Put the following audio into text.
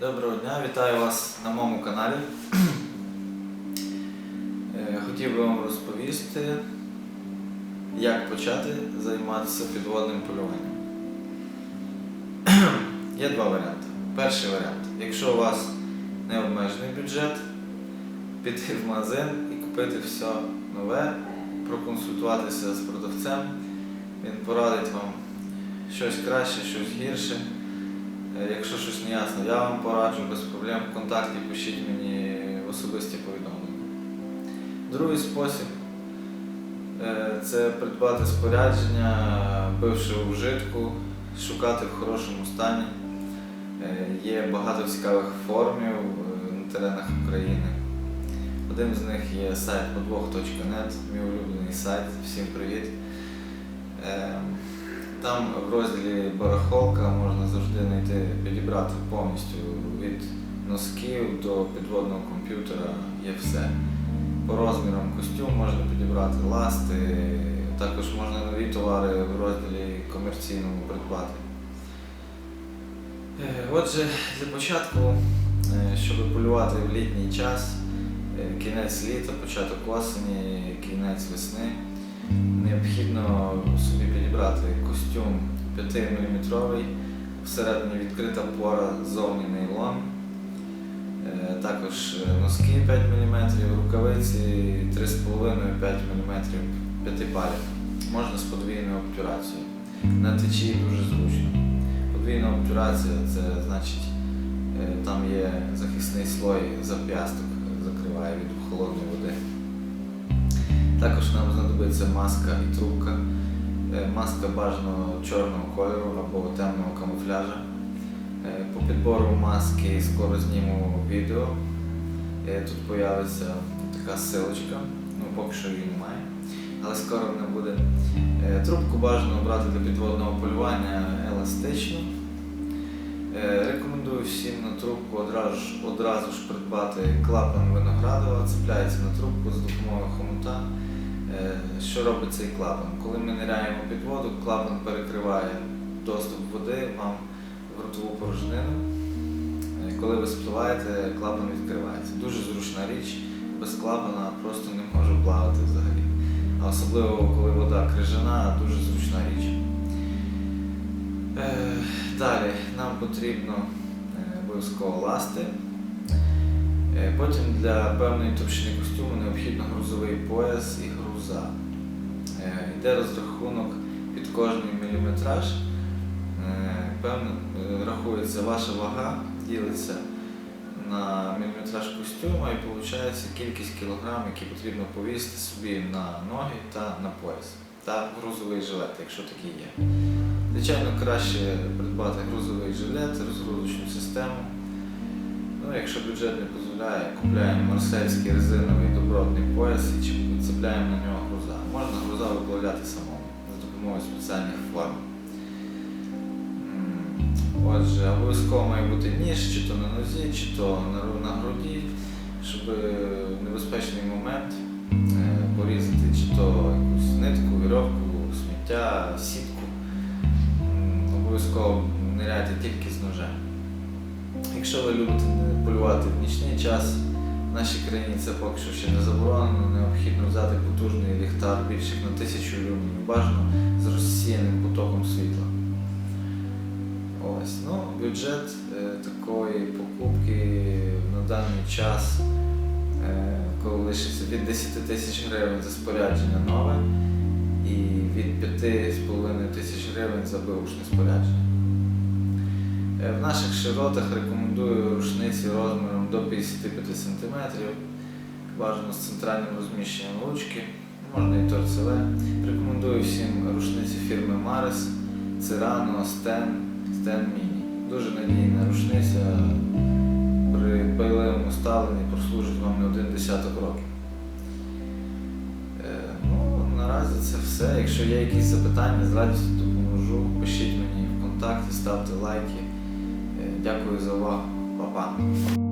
Доброго дня, вітаю вас на моєму каналі. Е, Хотів би вам розповісти, як почати займатися підводним полюванням. Є два варіанти. Перший варіант. Якщо у вас необмежений бюджет, піти в магазин і купити все нове, проконсультуватися з продавцем, він порадить вам щось краще, щось гірше. Е, Якщо щось не ясно, я вам пораджу без проблем в контакті пишіть мені в особисті повідомлення. Другий спосіб е, це придбати спорядження, бивши у вжитку, шукати в хорошому стані. Е, Є багато цікавих форумів на теренах України. Один з них є сайт podвох.net, мій улюблений сайт. Всім привіт. Там в розділі знайти, підібрати повністю від носків до підводного комп'ютера є все. По розмірам костюм можна підібрати, ласти, також можна нові товари в розділі комерційному придбати. Е, Отже, для початку, е, щоб полювати в літній час, е, кінець літа, початок осені, кінець весни, необхідно собі підібрати костюм 5-мм, всередині відкрита пора, зовні нейлон, е, також е, носки 5 мм, рукавиці 3,5-5 мм п'ятипалів. Можна з подвійною обтюрацією. На течії дуже зручно. Подвійна обтюрація це значить е, там є захисний слой зап'ясток, закриває від холодної води. Також нам знадобиться маска і трубка. Е, Маска бажано чорного кольору або темного камуфляжа. Е, По підбору маски скоро зніму відео. Е, Тут появиться така силочка, ну поки що її немає, але скоро вона буде. Трубку бажано брати для підводного полювання еластичну. Е, Рекомендую всім на трубку одразу одразу ж придбати клапан виноградова, цепляється на трубку з допомогою хомута. Е, Що робить цей клапан? Коли ми ниряємо під воду, клапан перекриває доступ води вам в ротову порожнину. Е, Коли ви спливаєте, клапан відкривається. Дуже зручна річ, без клапана просто не можу плавати взагалі. А особливо коли вода крижана, дуже зручна річ. Е, Далі нам потрібно обов'язково ласти. Е, Потім для певної товщини костюму необхідно грузовий пояс і груза. Е, Йде розрахунок під кожний міліметраж. Е, Певно, рахується ваша вага, ділиться на міліметраж костюма і виходить кількість кілограм, які потрібно повісити собі на ноги та на пояс. Та грузовий жилет, якщо такий є. Звичайно, краще придбати грузовий жилет, розгрузочну систему. Ну, якщо бюджет не дозволяє, купляємо марсельський резиновий добротний пояс і цепляємо на нього груза. Можна груза виплавляти самому за допомогою спеціальних форм. Отже, обов'язково має бути ніж, чи то на нозі, чи то на, ру- на груді, щоб в небезпечний момент е, порізати чи то якусь нитку, вірьовку, сміття, сітку. Обов'язково ниряйте тільки з ножем. Якщо ви любите полювати в нічний час, в нашій країні це поки що ще не заборонено, необхідно взяти потужний ліхтар більше на тисячу люмінів, бажано з розсіяним потоком світла. Ось, ну, бюджет е, такої покупки на даний час, е, коли лишиться від 10 тисяч гривень за спорядження нове і від 5,5 тисяч гривень за бивушне спорядження. Е, В наших широтах рекомендую рушниці розміром до 55 см, бажано з центральним розміщенням ручки, можна і торцеве. Рекомендую всім рушниці фірми Maris, Cyrano, Sten, Sten Mini. Дуже надійна рушниця, при бойовому ставленні прослужить вам не один десяток років. Е, Ну, наразі це все. Якщо є якісь запитання, з радістю допоможу. Пишіть мені в контакті, ставте лайки. Дякую за увагу. Па-па.